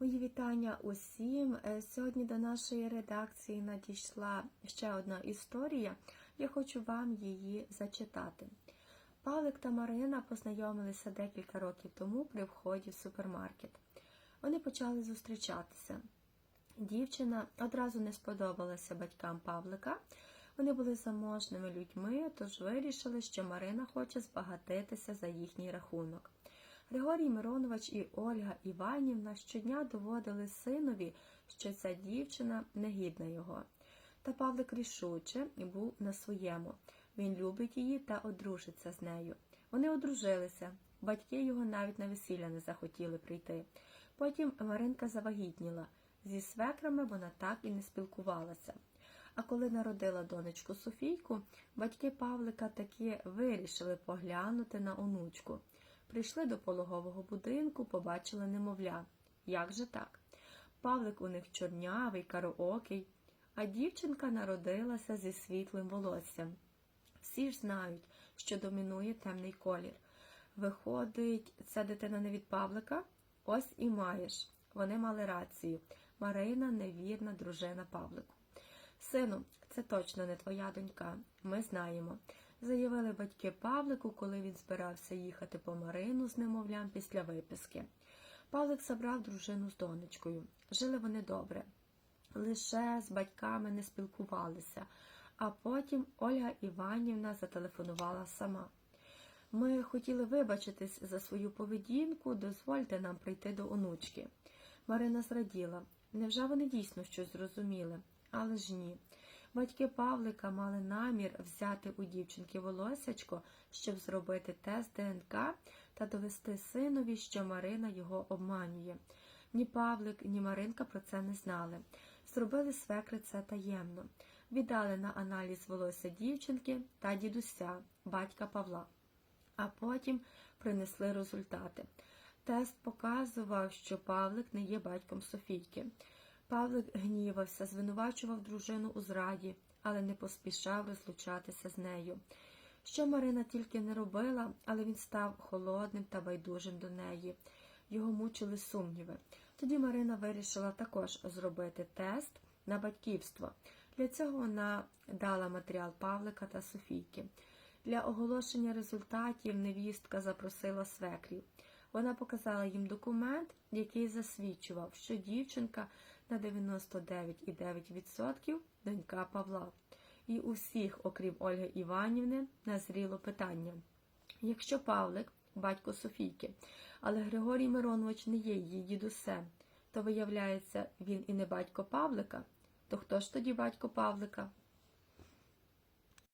Мої вітання усім. Е, Сьогодні до нашої редакції надійшла ще одна історія. Я хочу вам її зачитати. Павлик та Марина познайомилися декілька років тому при вході в супермаркет. Вони почали зустрічатися. Дівчина одразу не сподобалася батькам Павлика. Вони були заможними людьми, тож вирішили, що Марина хоче збагатитися за їхній рахунок. Григорій Миронович і Ольга Іванівна щодня доводили синові, що ця дівчина негідна його. Та Павлик рішуче був на своєму. Він любить її та одружиться з нею. Вони одружилися. Батьки його навіть на весілля не захотіли прийти. Потім Маринка завагітніла. Зі свекрами вона так і не спілкувалася. А коли народила донечку Софійку, батьки Павлика таки вирішили поглянути на онучку. Прийшли до пологового будинку, побачили немовля. Як же так? Павлик у них чорнявий, кароокий, а дівчинка народилася зі світлим волоссям. Всі ж знають, що домінує темний колір. Виходить, ця дитина не від Павлика? Ось і маєш. Вони мали рацію. Марина невірна дружина Павлику. Сину, це точно не твоя донька. Ми знаємо. Заявили батьки Павлику, коли він збирався їхати по Марину з немовлям після виписки. Павлик забрав дружину з донечкою. Жили вони добре. Лише з батьками не спілкувалися, а потім Ольга Іванівна зателефонувала сама. Ми хотіли вибачитись за свою поведінку, дозвольте нам прийти до онучки. Марина зраділа. Невже вони дійсно щось зрозуміли? Але ж ні. Батьки Павлика мали намір взяти у дівчинки волосячко, щоб зробити тест ДНК та довести синові, що Марина його обманює. Ні Павлик, ні Маринка про це не знали. Зробили свекри це таємно. Віддали на аналіз волосся дівчинки та дідуся, батька Павла. А потім принесли результати. Тест показував, що Павлик не є батьком Софійки. Павлик гнівався, звинувачував дружину у зраді, але не поспішав розлучатися з нею. Що Марина тільки не робила, але він став холодним та байдужим до неї. Його мучили сумніви. Тоді Марина вирішила також зробити тест на батьківство. Для цього вона дала матеріал Павлика та Софійки. Для оголошення результатів невістка запросила свекрів. Вона показала їм документ, який засвідчував, що дівчинка на 99,9% донька Павла. І у всіх, окрім Ольги Іванівни, назріло питання. Якщо Павлик, батько Софійки, але Григорій Миронович не є її дідусем, то виявляється, він і не батько Павлика, то хто ж тоді батько Павлика?